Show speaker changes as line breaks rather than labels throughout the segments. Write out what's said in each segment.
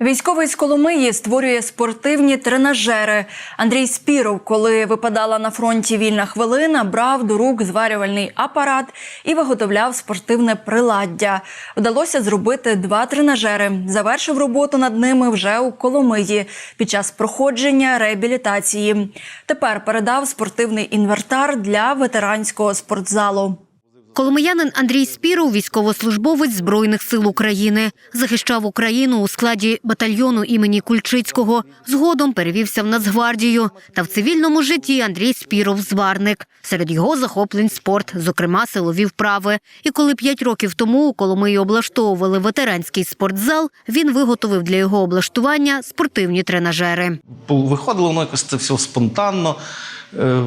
Військовий з Коломиї створює спортивні тренажери. Андрій Спіров, коли випадала на фронті вільна хвилина, брав до рук зварювальний апарат і виготовляв спортивне приладдя. Вдалося зробити два тренажери. Завершив роботу над ними вже у Коломиї під час проходження реабілітації. Тепер передав спортивний інвертар для ветеранського спортзалу.
Коломиянин Андрій Спіров, військовослужбовець Збройних сил України, захищав Україну у складі батальйону імені Кульчицького. Згодом перевівся в Нацгвардію. Та в цивільному житті Андрій Спіров зварник. Серед його захоплень спорт, зокрема силові вправи. І коли п'ять років тому у Коломиї облаштовували ветеранський спортзал, він виготовив для його облаштування спортивні тренажери.
Виходило воно якось це все спонтанно. Е,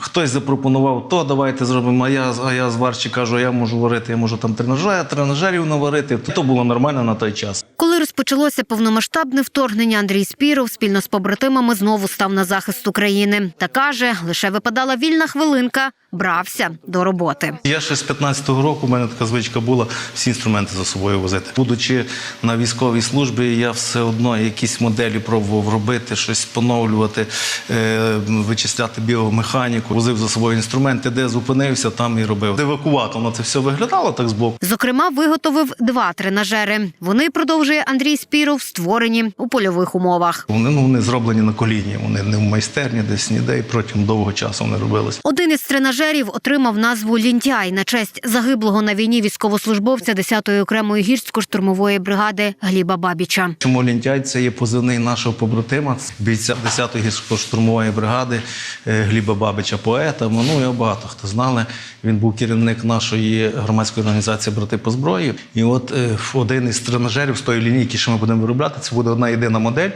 Хтось запропонував то, давайте зробимо. А я, а я зварчик кажу, я можу варити, я можу там тренажер, тренажерів наварити. То було нормально на той час.
Коли розпочалося повномасштабне вторгнення, Андрій Спіров спільно з побратимами знову став на захист України. Та каже, лише випадала вільна хвилинка, брався до роботи.
Я ще з 15-го року, у мене така звичка була всі інструменти за собою возити. Будучи на військовій службі, я все одно якісь моделі пробував робити, щось поновлювати, е, вичисляти біомеханіку, возив за собою інструменти, де зупинився, там і робив. Евакуаторно це все виглядало так збоку.
Зокрема, виготовив два тренажери. Вони продовжує Андрій Спіров, створені у польових умовах.
Вони ну вони зроблені на коліні. Вони не в майстерні, десь ніде і протягом довгого часу вони робились.
Один із тренажерів отримав назву Лінтяй на честь загиблого на війні військовослужбовця 10-ї окремої гірсько-штурмової бригади Гліба Бабіча.
Чому лінтяй це є позивний нашого побратима, бійця 10-ї гірсько-штурмової бригади е, Гліба Бабича, поета. Ну його багато хто знали. Він був керівник нашої громадської організації Брати по зброї. І от е, один із тренажерів з тої лінійки, що ми будемо виробляти, це буде одна єдина модель,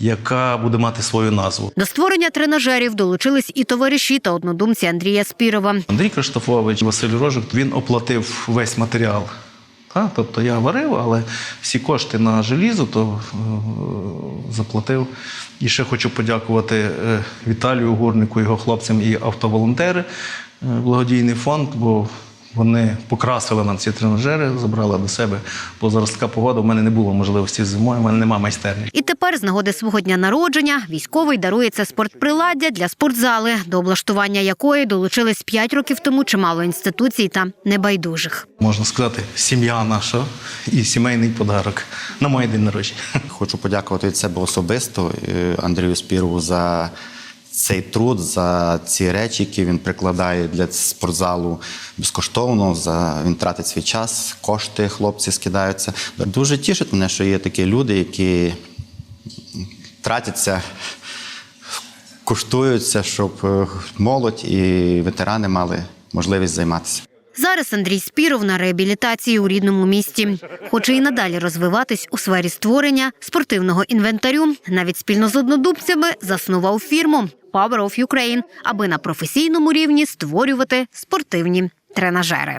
яка буде мати свою назву.
До створення тренажерів долучились і товариші та однодумці Андрія Спірова.
Андрій Криштофович, Василь Рожик, він оплатив весь матеріал. Та, тобто я варив, але всі кошти на желізо то е, заплатив. І ще хочу подякувати е, Віталію Гурнику, його хлопцям і автоволонтери, е, благодійний фонд, бо вони покрасили нам ці тренажери, забрали до себе. Бо зараз така погода, в мене не було можливості зимою, в мене немає майстерні.
І тепер, з нагоди свого дня народження, військовий дарує це спортприладдя для спортзали, до облаштування якої долучились п'ять років тому чимало інституцій та небайдужих.
Можна сказати, сім'я наша і сімейний подарок на моє день народження.
Хочу подякувати від себе особисто е, Андрію Спірову за цей труд, за ці речі, які він прикладає для спортзалу безкоштовно. За він тратить свій час, кошти хлопці скидаються. Дуже тішить мене, що є такі люди, які тратяться, коштуються, щоб е, молодь і ветерани мали можливість займатися.
Зараз Андрій Спіров на реабілітації у рідному місті. Хоче і надалі розвиватись у сфері створення спортивного інвентарю. Навіть спільно з однодумцями заснував фірму Power of Ukraine, аби на професійному рівні створювати спортивні тренажери.